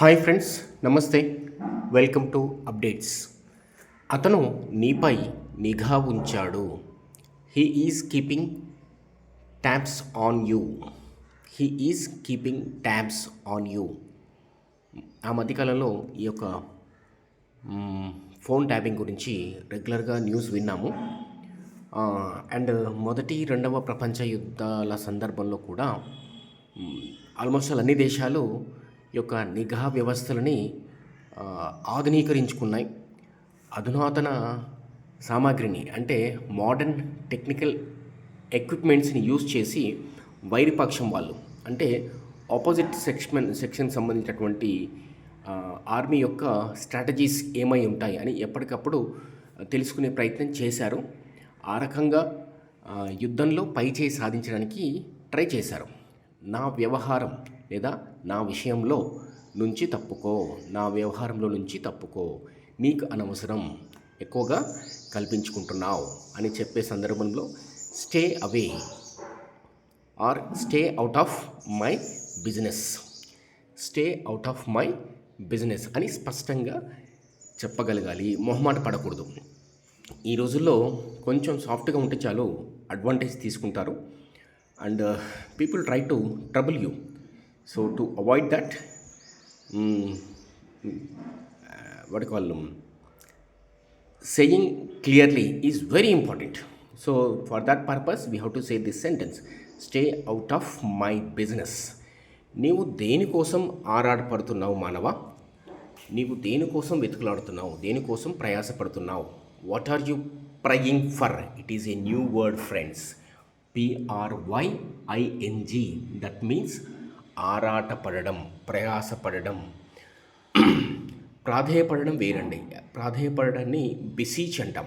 Hi friends నమస్తే. Welcome to updates. అతను నీపై నిఘా ఉంచాడు. He is keeping tabs on you he is keeping tabs on you ఆ మధ్యకాలంలో ఈ యొక్క ఫోన్ ట్యాపింగ్ గురించి రెగ్యులర్గా న్యూస్ విన్నాము. అండ్ మొదటి రెండవ ప్రపంచ యుద్ధాల సందర్భంలో కూడా ఆల్మోస్ట్ అన్ని దేశాలు యొక్క నిఘా వ్యవస్థలని ఆధునీకరించుకున్నాయి. అధునాతన సామాగ్రిని అంటే మోడర్న్ టెక్నికల్ ఎక్విప్మెంట్స్ని యూజ్ చేసి వైరిపక్షం వాళ్ళు అంటే ఆపోజిట్ సెక్షన్ సెక్షన్ సంబంధించినటువంటి ఆర్మీ యొక్క స్ట్రాటజీస్ ఏమై ఉంటాయి అని ఎప్పటికప్పుడు తెలుసుకునే ప్రయత్నం చేశారు. ఆ రకంగా యుద్ధంలో పై చేయి సాధించడానికి ట్రై చేశారు. నా వ్యవహారం లేదా నా విషయంలో నుంచి తప్పుకో నా వ్యవహారంలో నుంచి తప్పుకో నీకు అనవసరం ఎక్కువగా కల్పించుకుంటున్నావు అని చెప్పే సందర్భంలో stay away or stay out of my business stay out of my business అని స్పష్టంగా చెప్పగలగాలి. మొహమాట పడకూడదు. ఈ రోజుల్లో కొంచెం సాఫ్ట్గా ఉంటే చాలు అడ్వాంటేజ్ తీసుకుంటారు. And people try to trouble you so to avoid that వాటి వాళ్ళు saying clearly is very important. So, for that purpose, we have to say this sentence stay out of my business. నీవు దేనికోసం ఆరాటపడుతున్నావు మానవ నీవు దేనికోసం వెతుకులాడుతున్నావు దేనికోసం ప్రయాసపడుతున్నావు what are you prying for it is a new word friends P R Y I N G that means ఆరాటపడడం ప్రయాసపడడం. ప్రాధేయపడడం వేరండి. ప్రాధేయపడడాన్ని బిసీచ్ అంటాం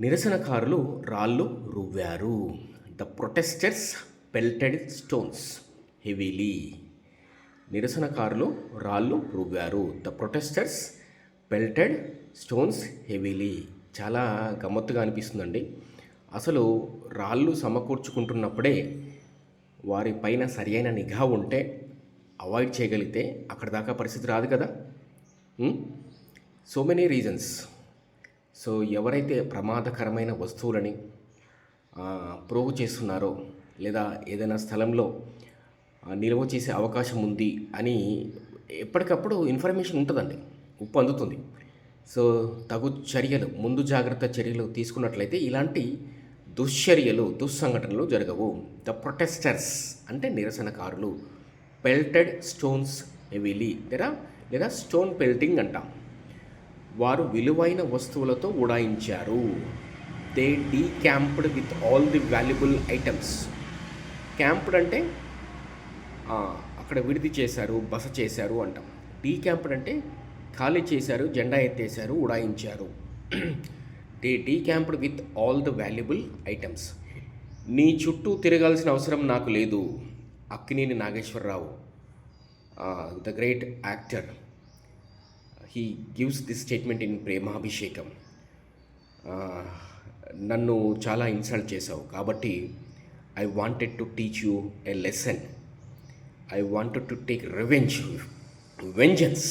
నిరసనకారులు రాళ్ళు రువ్వారు. The protesters pelted stones heavily. నిరసనకారులు రాళ్ళు రువ్వారు. The protesters pelted stones heavily. చాలా గమ్మత్తుగా అనిపిస్తుందండి. అసలు రాళ్ళు సమకూర్చుకుంటున్నప్పుడే వారి పైన సరియైన నిఘా ఉంటే అవాయిడ్ చేయగలిగితే అక్కడ దాకా పరిస్థితి రాదు కదా? సో మెనీ రీజన్స్ సో ఎవరైతే ప్రమాదకరమైన వస్తువులని ప్రోగు చేస్తున్నారో లేదా ఏదైనా స్థలంలో నిల్వ చేసే అవకాశం ఉంది అని ఎప్పటికప్పుడు ఇన్ఫర్మేషన్ ఉంటుందండి. ఉప్పు అందుతుంది. సో తగు చర్యలు ముందు జాగ్రత్త చర్యలు తీసుకున్నట్లయితే ఇలాంటి దుశ్చర్యలు దుస్సంఘటనలు జరగవు. ద ప్రొటెస్టర్స్ అంటే నిరసనకారులు. పెల్టెడ్ స్టోన్స్ హెవీలీ లేదా లేదా స్టోన్ పెల్టింగ్ అంటాం. వారు విలువైన వస్తువులతో ఉడాయించారు. They decamped with all the valuable items camped అంటే అక్కడ విడిది చేశారు బస చేశారు అంటాం. డీ క్యాంప్డ్ అంటే ఖాళీ చేశారు జెండా ఎత్తేశారు ఉడాయించారు. They decamped with all the valuable items నీ చుట్టూ తిరగాల్సిన అవసరం నాకు లేదు. Akkineni Nageswara Rao the great actor he gives this statement in Premabhishekam నన్ను చాలా ఇన్సల్ట్ చేశావు. కాబట్టి I wanted to teach you a lesson I wanted to take revenge vengeance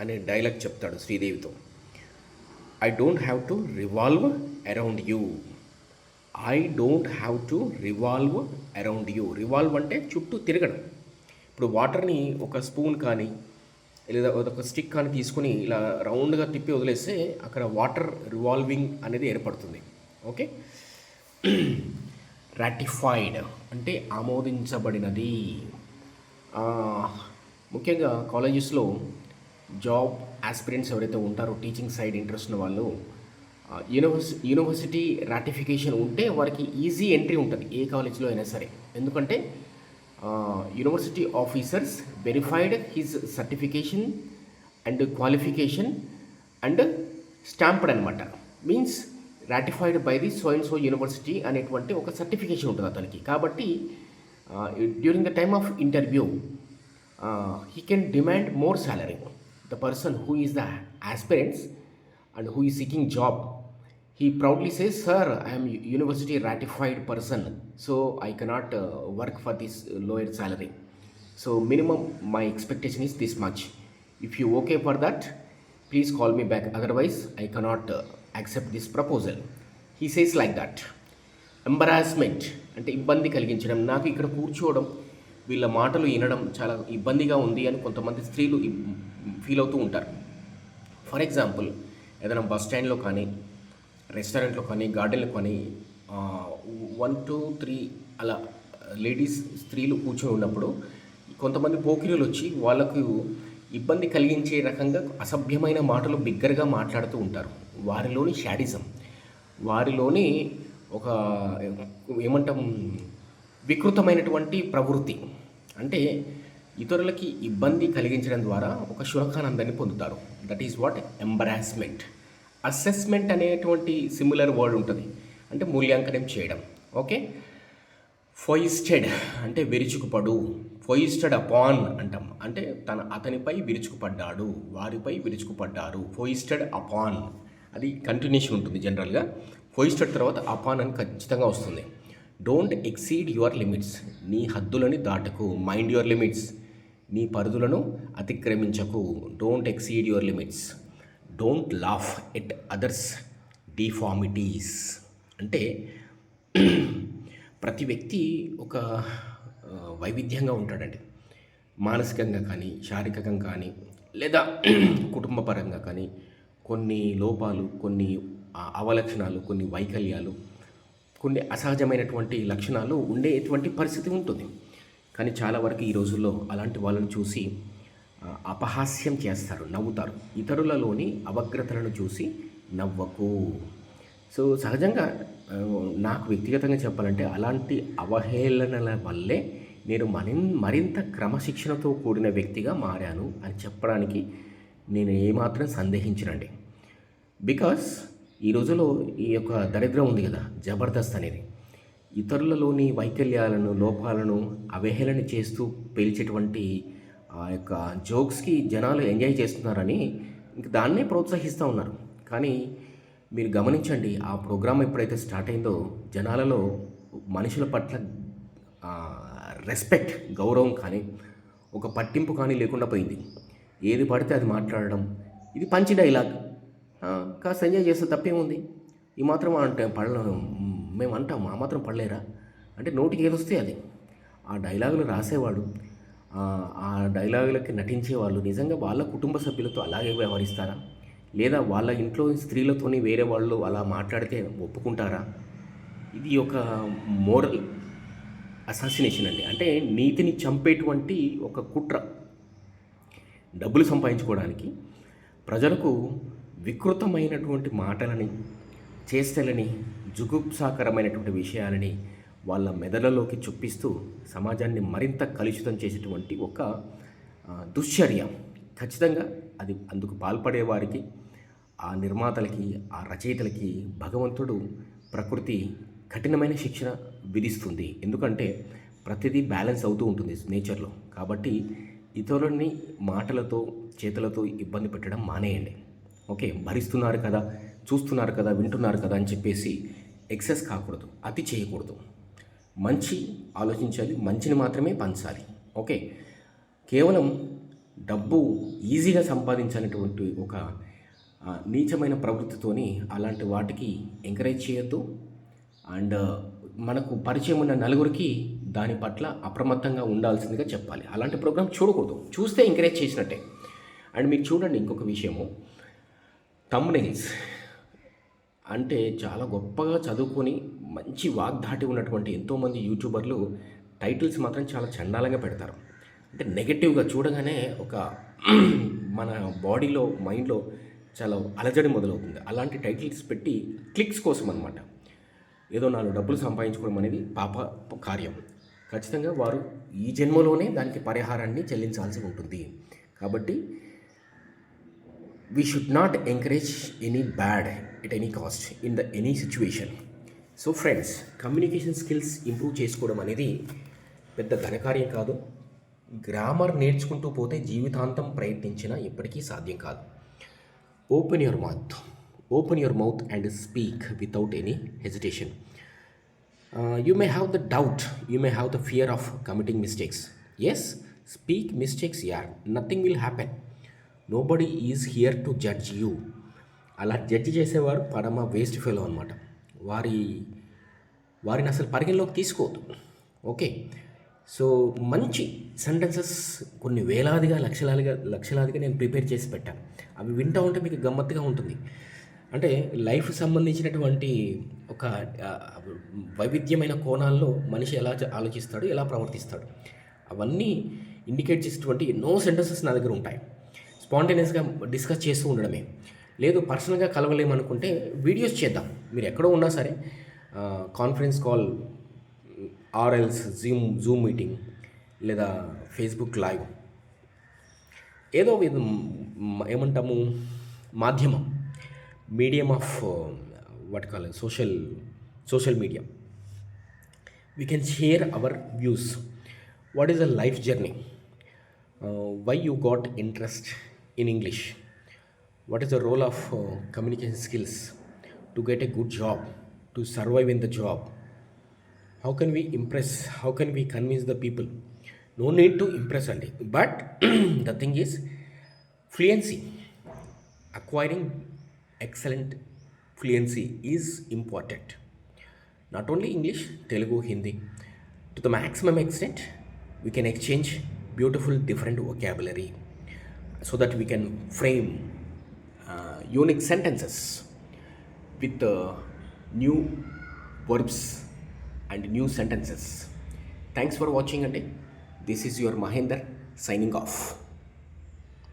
అనే డైలాగ్ చెప్తాడు శ్రీదేవితో. I don't have to revolve around you I don't have to revolve around you revolve అంటే చుట్టూ తిరగడం. ఇప్పుడు వాటర్ని ఒక స్పూన్ కానీ లేదా ఒక స్టిక్ కానీ తీసుకొని ఇలా రౌండ్గా తిప్పి వదిలేస్తే అక్కడ వాటర్ రివాల్వింగ్ అనేది ఏర్పడుతుంది. ఓకే? రాటిఫైడ్ అంటే ఆమోదించబడినది. ముఖ్యంగా కాలేజెస్లో జాబ్ ఆస్పిరెంట్స్ ఎవరైతే ఉంటారో టీచింగ్ సైడ్ ఇంట్రెస్ట్ ఉన్న వాళ్ళు యూనివర్సి యూనివర్సిటీ రాటిఫికేషన్ ఉంటే వారికి ఈజీ ఎంట్రీ ఉంటుంది ఏ కాలేజ్లో అయినా సరే. ఎందుకంటే university officers verified his certification and qualification and stamped అనమాట means ratified by the so and so university అనేటువంటి ఒక సర్టిఫికేషన్ ఉంటుంది అతనికి. కాబట్టి during the time of interview he can demand more salary the person who is the aspirants and who is seeking job he proudly says sir i university ratified person so I i work for this for salary so minimum my expectation is this much if you okay for that please call me back otherwise I cannot accept this proposal he says like that embarrassment అంటే ఇబ్బంది కలిగించడం నాకు ఇక్కడ కూర్చోవడం వీళ్ళ మాటలు వినడం చాలా ఇబ్బందిగా ఉంది అని కొంతమంది స్త్రీలు ఫీల్ అవుతూ ఉంటారు. ఫర్ ఎగ్జాంపుల్ ఏదైనా బస్ స్టాండ్లో కానీ రెస్టారెంట్లో కానీ గార్డెన్లో కానీ వన్ టూ త్రీ అలా లేడీస్ స్త్రీలు కూర్చొని ఉన్నప్పుడు కొంతమంది పోకిరీలు వచ్చి వాళ్ళకు ఇబ్బంది కలిగించే రకంగా అసభ్యమైన మాటలు బిగ్గరగా మాట్లాడుతూ ఉంటారు. వారిలోని షాడిజం వారిలోని ఒక ఏమంటాం వికృతమైనటువంటి ప్రవృత్తి. అంటే ఇతరులకి ఇబ్బంది కలిగించడం ద్వారా ఒక శురకానందాన్ని పొందుతారు. That is what embarrassment assessment అనేటువంటి సిమిలర్ వర్డ్ ఉంటుంది. అంటే మూల్యాంకనం చేయడం. ఓకే ఫోయిస్టెడ్ అంటే విరుచుకుపడు. ఫోయిస్టెడ్ అపాన్ అంటాం. అంటే తన అతనిపై విరుచుకుపడ్డాడు. వారిపై విరుచుకుపడ్డారు. ఫోయిస్టెడ్ అపాన్ అది కంటిన్యూషన్ ఉంటుంది జనరల్గా ఫోయిస్టెడ్ తర్వాత అపాన్ అని ఖచ్చితంగా వస్తుంది. డోంట్ ఎక్సీడ్ యువర్ లిమిట్స్ నీ హద్దులని దాటకు. మైండ్ యువర్ లిమిట్స్ నీ పరిధులను అతిక్రమించకు. Don't exceed your limits don't laugh at others deformities అంటే ప్రతి వ్యక్తి ఒక వైవిధ్యంగా ఉంటాడండి. మానసికంగా కానీ శారీరకంగా కానీ లేదా కుటుంబపరంగా కానీ కొన్ని లోపాలు కొన్ని అవలక్షణాలు కొన్ని వైకల్యాలు కొన్ని అసహజమైనటువంటి లక్షణాలు ఉండేటువంటి పరిస్థితి ఉంటుంది. కానీ చాలా వరకు ఈ రోజుల్లో అలాంటి వాళ్ళని చూసి అపహాస్యం చేస్తారు నవ్వుతారు. ఇతరులలోని అవగ్రతలను చూసి నవ్వకు. సో సహజంగా నాకు వ్యక్తిగతంగా చెప్పాలంటే అలాంటి అవహేళనల వల్లే నేను మరి మరింత క్రమశిక్షణతో కూడిన వ్యక్తిగా మారాను అని చెప్పడానికి నేను ఏమాత్రం సందేహించనండి. బికాస్ ఈ రోజులో ఈ యొక్క దరిద్రం ఉంది కదా జబర్దస్త్ అనేది. ఇతరులలోని వైకల్యాలను లోపాలను అవహేళన చేస్తూ పేల్చేటువంటి ఆ యొక్క జోక్స్కి జనాలు ఎంజాయ్ చేస్తున్నారని ఇంక దాన్నే ప్రోత్సహిస్తూ ఉన్నారు. కానీ మీరు గమనించండి ఆ ప్రోగ్రామ్ ఎప్పుడైతే స్టార్ట్ అయిందో జనాలలో మనుషుల పట్ల రెస్పెక్ట్ గౌరవం కానీ ఒక పట్టింపు కానీ లేకుండా పోయింది. ఏది పడితే అది మాట్లాడడం ఇది పంచి డైలాగ్. కాస్త ఎంజాయ్ చేస్తే తప్పేముంది ఈ మాత్రం అంటే పడలే. మేము అంటాం ఆ మాత్రం పడలేరా? అంటే నోటికి ఏదొస్తే అది. ఆ డైలాగులు రాసేవాడు ఆ, ఆ డైలాగులకి నటించేవాళ్ళు నిజంగా వాళ్ళ కుటుంబ సభ్యులతో అలాగే వ్యవహరిస్తారా? లేదా వాళ్ళ ఇంట్లో స్త్రీలతోని వేరే వాళ్ళు అలా మాట్లాడితే ఒప్పుకుంటారా? ఇది ఒక మోరల్ అసాసినేషన్ అండి. అంటే నీతిని చంపేటువంటి ఒక కుట్ర. డబ్బులు సంపాదించుకోవడానికి ప్రజలకు వికృతమైనటువంటి మాటలని చేష్టలని జుగుప్సాకరమైనటువంటి విషయాలని వాళ్ళ మెదడులోకి చొప్పిస్తూ సమాజాన్ని మరింత కలుషితం చేసేటువంటి ఒక దుశ్చర్య. ఖచ్చితంగా అది అందుకు పాల్పడే వారికి ఆ నిర్మాతలకి ఆ రచయితలకి భగవంతుడు ప్రకృతి కఠినమైన శిక్షణ విధిస్తుంది. ఎందుకంటే ప్రతిదీ బ్యాలెన్స్ అవుతూ ఉంటుంది నేచర్లో. కాబట్టి ఇతరులని మాటలతో చేతులతో ఇబ్బంది పెట్టడం మానేయండి. ఓకే భరిస్తున్నారు కదా చూస్తున్నారు కదా వింటున్నారు కదా అని చెప్పేసి ఎక్సెస్ కాకూడదు అతి చేయకూడదు. మంచి ఆలోచించాలి మంచిని మాత్రమే పంచాలి ఓకే? కేవలం డబ్బు ఈజీగా సంపాదించాలనేటువంటి ఒక నీచమైన ప్రవృత్తితోని అలాంటి వాటికి ఎంకరేజ్ చేయొద్దు. అండ్ మనకు పరిచయం ఉన్న నలుగురికి దాని పట్ల అప్రమత్తంగా ఉండాల్సిందిగా చెప్పాలి. అలాంటి ప్రోగ్రామ్ చూడకూడదు చూస్తే ఎంకరేజ్ చేసినట్టే. అండ్ మీరు చూడండి ఇంకొక విషయము. తమ్నైల్స్ అంటే చాలా గొప్పగా చదువుకొని మంచి వాగ్దాటి ఉన్నటువంటి ఎంతోమంది యూట్యూబర్లు టైటిల్స్ మాత్రం చాలా చండాలంగా పెడతారు. అంటే నెగటివ్గా చూడగానే ఒక మన బాడీలో మైండ్లో చాలా అలజడి మొదలవుతుంది. అలాంటి టైటిల్స్ పెట్టి క్లిక్స్ కోసం అనమాట ఏదో నాలుగు డబ్బులు సంపాదించుకోవడం అనేది పాప కార్యం. ఖచ్చితంగా వారు ఈ జన్మలోనే దానికి పరిహారాన్ని చెల్లించాల్సి ఉంటుంది. కాబట్టి we should not encourage any bad at any cost in the any situation so friends communication skills improve చేసుకోవడం అనేది పెద్ద ఘనకార్యం కాదు. గ్రామర్ నేర్చుకుంటూ పోతే జీవితాంతం ప్రయత్నించినా ఎప్పటికీ సాధ్యం కాదు. Open your mouth open your mouth and speak without any hesitation you may have the doubt you may have the fear of committing mistakes yes speak mistakes యార్ nothing will happen nobody is here to judge you అలా judge చేసేవారు పరమ waste fellow అనమాట వారి వారిని అసలు పరిగణలోకి తీసుకోవద్దు. ఓకే సో మంచి సెంటెన్సెస్ కొన్ని వేలాదిగా లక్షలాదిగా లక్షలాదిగా నేను ప్రిపేర్ చేసి పెట్టాను అవి వింటూ ఉంటే మీకు గమ్మత్తుగా ఉంటుంది. అంటే లైఫ్ సంబంధించినటువంటి ఒక వైవిధ్యమైన కోణాల్లో మనిషి ఎలా ఆలోచిస్తాడు ఎలా ప్రవర్తిస్తాడు. అవన్నీ ఇండికేట్ చేసేటువంటి ఎన్నో సెంటెన్సెస్ నా దగ్గర ఉంటాయి. స్పాంటేనియస్గా డిస్కస్ చేస్తూ ఉండడమే. లేదు పర్సనల్గా కలవలేమనుకుంటే వీడియోస్ చేద్దాం. మీరు ఎక్కడో ఉన్నా సరే conference call or else Zoom Zoom meeting లేదా ఫేస్బుక్ లైవ్. ఏదో ఏమంటాము మాధ్యమం. Medium of what call social social media. We can share our views what is a life journey why you got interest in english. What is the role of uh, communication skills to get a good job to survive in the job? How can we impress how can we convince the people? No need to impress only. But the thing is fluency acquiring excellent fluency is important. Not only English, Telugu, Hindi. To the maximum extent, we can exchange beautiful different vocabulary so that we can frame uh, unique sentences with uh, new verbs and new sentences. Thanks for watching, and this is your Mahinder signing off.